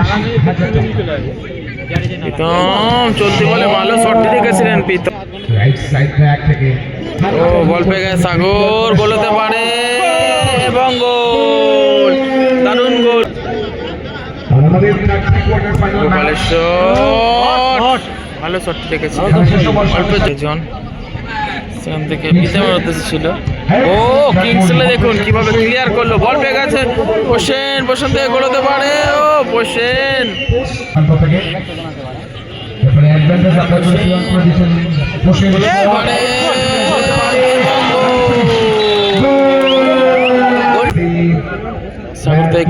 আশি হাজার প্রীতম চলতি বলে ভালো শটটি দেখেছিলেন প্রীতম। রাইট সাইড ব্যাক থেকে। ও বল পেয়ে গেছে সাগর গোল হতে পারে এবং গোল দারুণ গোল। ভালো শটটি দেখেছিলেন। অল্প জন। সেখান থেকে উদ্দেশ্য ছিল। ও কিংসলে দেখুন কীভাবে ক্লিয়ার করল। বল পেয়ে গেছে। পোষেন পোষণ থেকে গোল পারে। ও পোষেন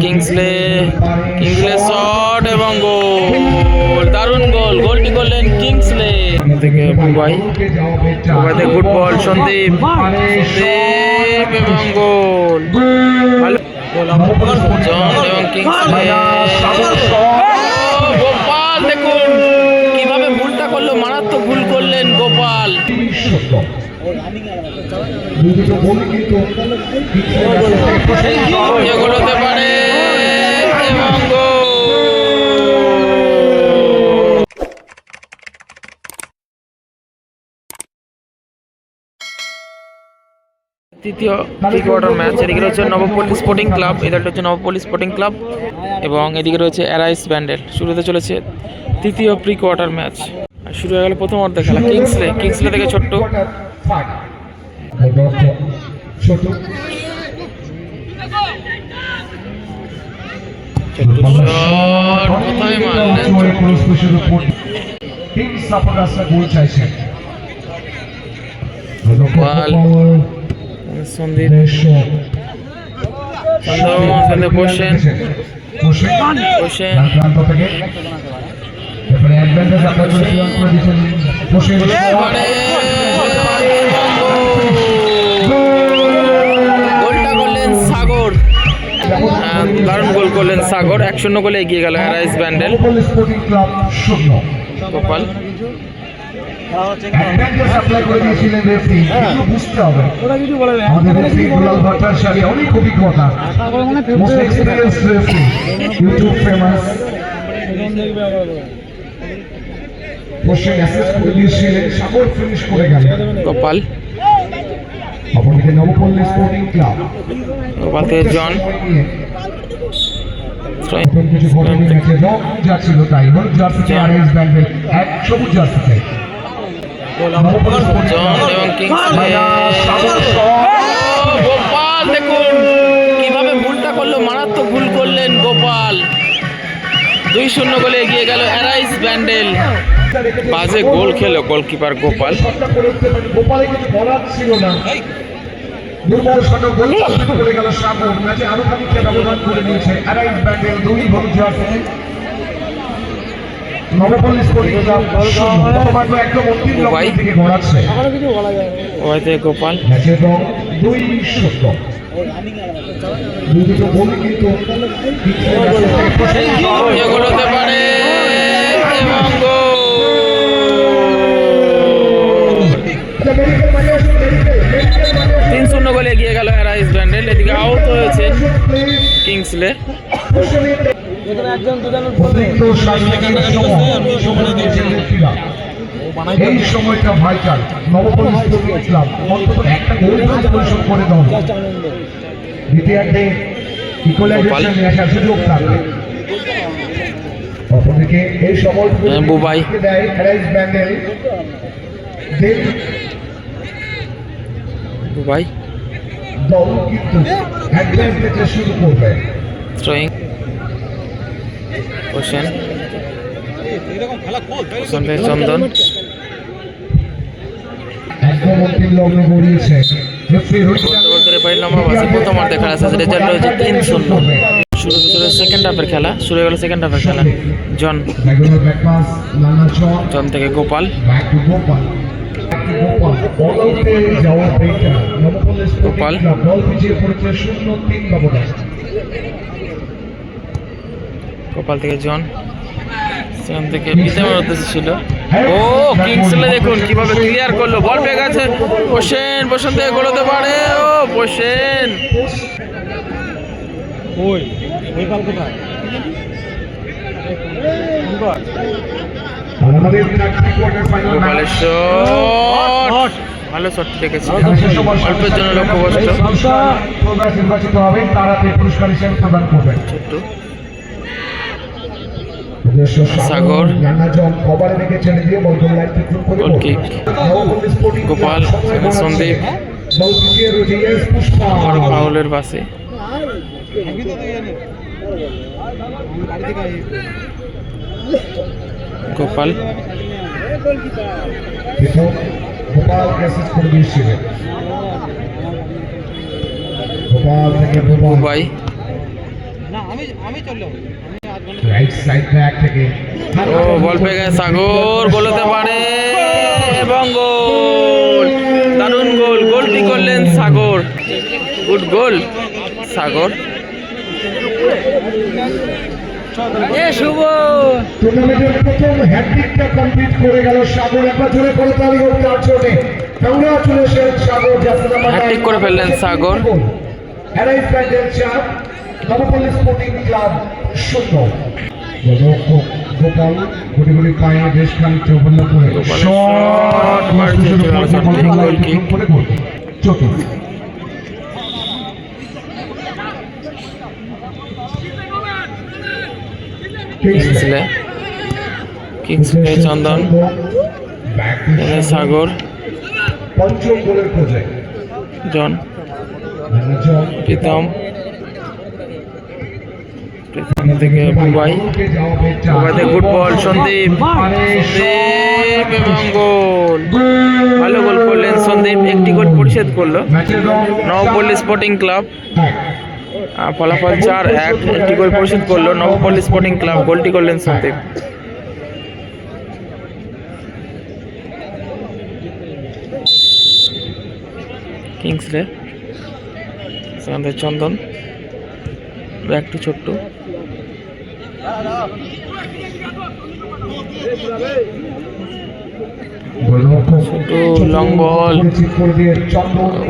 কিংসলে কিংসলে শট এবং গোল থেকে বুবাই গুড বল সন্দীপ সন্দীপ এবং গোল। ভালো। জন এবং কিংসলে গোপাল দেখুন কীভাবে ভুলটা করল মারাত্মক ভুল করলেন গোপাল। পারে এবং গোল। তৃতীয় প্রি কোয়ার্টার ম্যাচ এদিকে রয়েছে নবপল্লী স্পোর্টিং ক্লাব এটা হচ্ছে নবপল্লী স্পোর্টিং ক্লাব এবং এদিকে রয়েছে অ্যারাইস ব্যান্ডেল শুরুতে চলেছে তৃতীয় প্রি কোয়ার্টার ম্যাচ আর শুরু হয়ে গেল প্রথম অর্ধে খেলা কিংসলে কিংসলে থেকে ছোট্ট। টিম সাপোর্টার্সরা গোল গোপাল। সন্দীপ। সাগর। আহ, দারুণ গোল করলেন সাগর। এক শূন্য গোলে এগিয়ে গেল অ্যারাইস ব্যান্ডেল। স্পোর্টিং ক্লাব শূন্য। গোপাল। অ্যাডভান্টেজ করে দিয়েছিলেন রেফারি বুঝতে হবে। আমাদের রেফারি দুলাল ভট্টাচার্য অনেক অভিজ্ঞতা। Most experience referee YouTube famous বসে মেসেজ করে দিয়েছিলেন সাগর ফিনিশ করে গেল গোপাল। অপরদিকে নবপল্লী স্পোর্টিং ক্লাব গোপাল থেকে জন কিছু ঘটেনি রং যাচ্ছিল তাই। হলুদ জার্সিতে আর এস ব্যান্ডেল এক সবুজ জার্সিতে জন এবং কিংসলে গোপাল দেখুন কীভাবে ভুলটা করল মারাত্মক ভুল করলেন গোপাল। দুই শূন্য গোলে এগিয়ে গেল অ্যারাইস ব্যান্ডেল। বাজে গোল খেলো গোলকিপার গোপাল। দুর্বল শট গোল করে গেল সাগর। ম্যাচে আরও খানিকটা ব্যবধান করে নিয়েছে আড়াইশ ব্যান্ডেল। দুই হলুদ জার্সি নবপল্লী স্পোর্টিং ক্লাব শূন্য। একদম অন্তিম দুবাই। থেকে গড়াচ্ছে। ওই গোপাল। ম্যাচের রং দুই শূন্য দুটো গোল কিন্তু এগুলো হতে পারে এবং তিন শূন্য গোলে এগিয়ে গেল অ্যারাইস ব্যান্ডেল। এদিকে আউট হয়েছে কিংসলে। শারীরিক সময় দিয়েছেন রেফারিরা। এই সময়টা ভাইটাল। নবপল্লী অন্তত একটা গোল পরিশোধ করে দাও। দ্বিতীয়ার্ধে ইকুয়ালাইজেশন নিয়ে সুযোগ থাকবে অপরদিকে এই সময় হ্যাঁ, বুবাই। দেয় অ্যারাইজ ব্যান্ডেল দেন দুবাই দল কিন্তু অ্যাডভান্স শুরু করবে হোসেন হোসেন থেকে চন্দন একদম অন্তিম লগ্ন গড়িয়েছে রেফারি রশিদ বলতে বলতে রেফারি লম্বা বাসে প্রথম অর্ধে খেলা শেষ রেজাল্ট হয়েছে তিন শূন্য শুরু সেকেন্ড হাফের খেলা শুরু হয়ে গেল সেকেন্ড হাফের খেলা জন জন থেকে গোপাল back গোপাল থেকে জন। সেখান থেকে উদ্দেশ্য ছিল। ও কিংসলে দেখুন কীভাবে ক্লিয়ার করল। বল পেয়ে গেছে হোসেন বসেন থেকে গোলতে পারে। ও হোসেন ওই ওই কোথায়? ভালো শট দেখেছি। অল্পের জন্য তারা পুরস্কার হিসেবে প্রদান করবেন ছোট্ট সাগর নানাজন কভারে রেখে ছেড়ে দিয়ে বল লাইন টিকুন করে গোল কিক। গোপাল, সন্দীপ। বড় পাশে গোপাল। গোপাল মেসেজ করে দিয়েছিলেন গোপাল থেকে Gopal. By right side back থেকে। ও বল পেয়ে গেছে সাগর গোল হতে পারে এবং গোল। দারুণ গোল গোলটি করলেন সাগর। গুড গোল সাগর। টুর্নামেন্টের প্রথম হ্যাট্রিকটা কমপ্লিট করে গেল সাগর। একবার জোরে করে তালি হোক তার জন্য কংগ্রাচুলেশন সাগর জাফর হ্যাট্রিক করে ফেললেন সাগর। অ্যারাইভ প্যান্ডেল চার নবপল্লী স্পোর্টিং ক্লাব শূন্য গোপাল গুটি গুটি পায়ে বেশ খানিকটা করে চতুর্থ কিংসলে কিংসলে চন্দন সাগর পঞ্চম গোলের খোঁজে জন প্রীতম প্রীতম থেকে বুবাই বুবাই থেকে গুড বল সন্দীপ। সন্দীপ এবং গোল। ভালো গোল করলেন সন্দীপ। একটি গোল পরিশোধ করল। Nabapally sporting club. ফলাফল চার এক। একটি গোল পরিশোধ করল। Nabapally sporting club. গোলটি করলেন সন্দীপ। কিংসলে সেখান থেকে চন্দন। একটু ছোট্ট। long ball.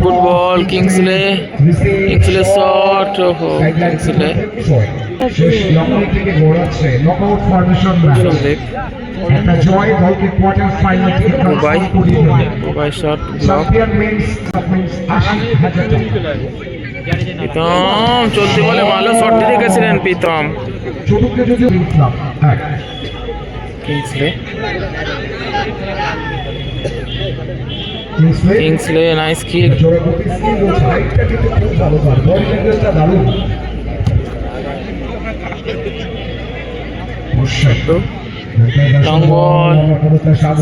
Good ball Kingsley Kingsley shot ওহো কিংসলে দেবে বুবাই শট ব্লক প্রীতম চলতি বলে ভালো শটটি রেখেছিলেন Pritam. Kingsley nice kick.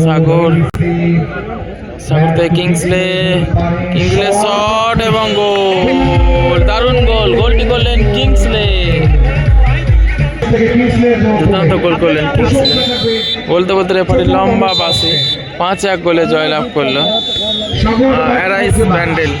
Sagar. Sagar Kingsley Kingsley shot এবং গোল দুর্দান্ত গোল করলেন বলতে বলতে রেফারি লম্বা বাসে পাঁচ এক গোলে জয়লাভ করল। অ্যারাইস ব্যান্ডেল।